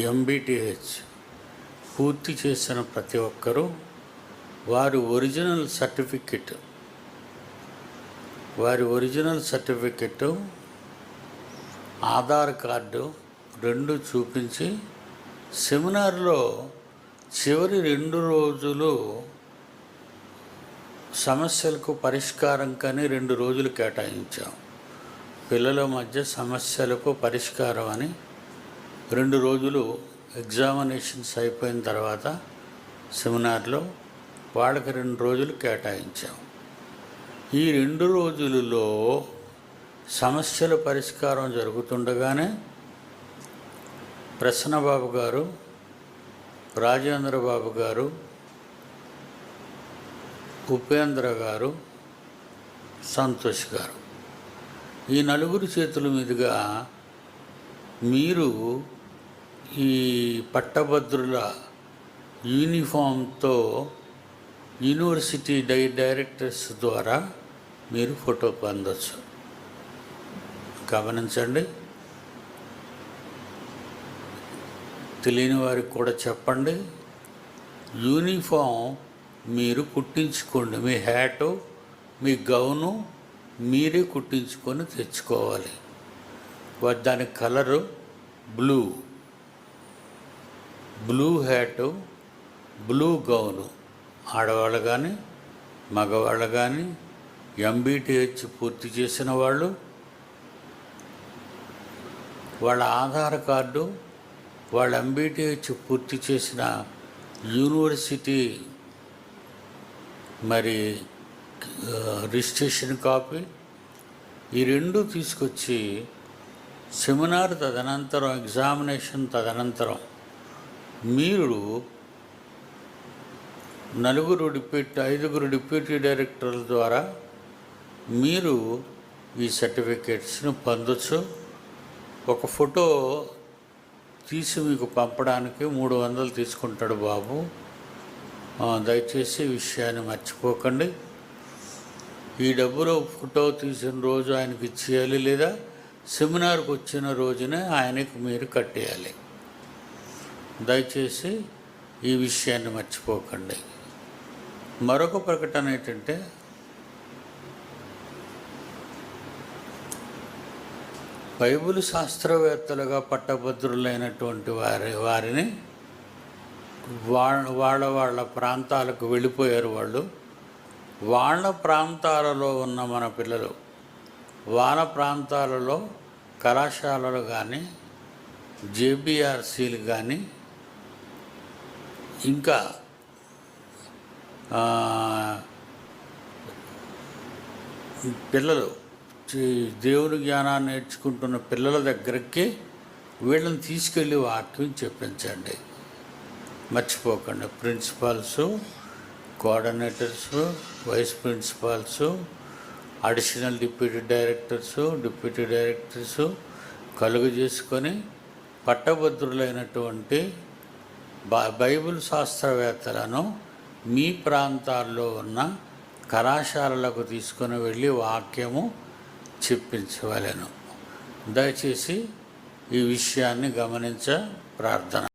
MBTH పూర్తి చేసిన ప్రతి ఒక్కరూ వారి ఒరిజినల్ సర్టిఫికెట్ వారి ఒరిజినల్ సర్టిఫికెట్ ఆధార్ కార్డు రెండు చూపించి సెమినార్లో చివరి రెండు రోజులు సమస్యలకు పరిష్కారం కానీ రెండు రోజులు కేటాయించాం. పిల్లల మధ్య సమస్యలకు పరిష్కారం అని రెండు రోజులు ఎగ్జామినేషన్స్ అయిపోయిన తర్వాత సెమినార్లో వాళ్ళకి రెండు రోజులు కేటాయించాం. ఈ రెండు రోజులలో సమస్యల పరిష్కారం జరుగుతుండగానే ప్రసన్నబాబు గారు రాజేంద్ర బాబు గారు ఉపేంద్ర గారు సంతోష్ గారు. ఈ నలుగురు చేతుల మీదుగా మీరు ఈ పట్టభద్రుల యూనిఫామ్తో యూనివర్సిటీ డై డైరెక్టర్స్ ద్వారా మీరు ఫోటో పొందొచ్చు. గమనించండి. తెలియని వారికి కూడా చెప్పండి. యూనిఫామ్ మీరు కుట్టించుకోండి. మీ హ్యాటు మీ గౌను మీరే కుట్టించుకొని తెచ్చుకోవాలి. దాని colour blue. Blue hat blue gown. ఆడవాళ్ళు కానీ మగవాళ్ళు కానీ ఎంబీటీహెచ్ పూర్తి చేసిన వాళ్ళు వాళ్ళ ఆధార్ కార్డు వాళ్ళ ఎంబీటీహెచ్ పూర్తి చేసిన యూనివర్సిటీ మరి రిజిస్ట్రేషన్ కాపీ ఈ రెండు తీసుకొచ్చి సెమినార్ తదనంతరం ఎగ్జామినేషన్ తదనంతరం మీరు నలుగురు డిప్యూటీ ఐదుగురు డిప్యూటీ డైరెక్టర్ల ద్వారా మీరు ఈ సర్టిఫికేట్స్ను పొందొచ్చు. ఒక ఫోటో తీసి మీకు పంపడానికి మూడు వందలు తీసుకుంటాడు బాబు. దయచేసి విషయాన్ని మర్చిపోకండి. ఈ డబ్బులో ఫోటో తీసిన రోజు ఆయనకి ఇచ్చేయాలి లేదా? సెమినార్కి వచ్చిన రోజునే ఆయనకు మీరు కట్టేయాలి. దయచేసి ఈ విషయాన్ని మర్చిపోకండి. మరొక ప్రకటన ఏంటంటే బైబుల్ శాస్త్రవేత్తలుగా పట్టభద్రులైనటువంటి వారి వారిని వాళ్ళ వాళ్ళ వాళ్ళ ప్రాంతాలకు వెళ్ళిపోయారు వాళ్ళు. వాళ్ళ ప్రాంతాలలో ఉన్న మన పిల్లలు వాళ్ళ ప్రాంతాలలో కళాశాలలు కానీ జేబీఆర్సీలు కానీ ఇంకా పిల్లలు దేవుని జ్ఞానాన్ని నేర్చుకుంటున్న పిల్లల దగ్గరికి వీళ్ళని తీసుకెళ్ళి వాక్యం చెప్పించండి. మర్చిపోకండి. Principals coordinators vice principals additional deputy directors deputy directors కలుగు చేసుకొని పట్టభద్రులైనటువంటి బైబిల్ శాస్త్రవేత్తలను మీ ప్రాంతాల్లో ఉన్న కళాశాలలకు తీసుకొని వెళ్ళి వాక్యము చెప్పించవలెను. దయచేసి ఈ విషయాన్ని గమనించ ప్రార్థన.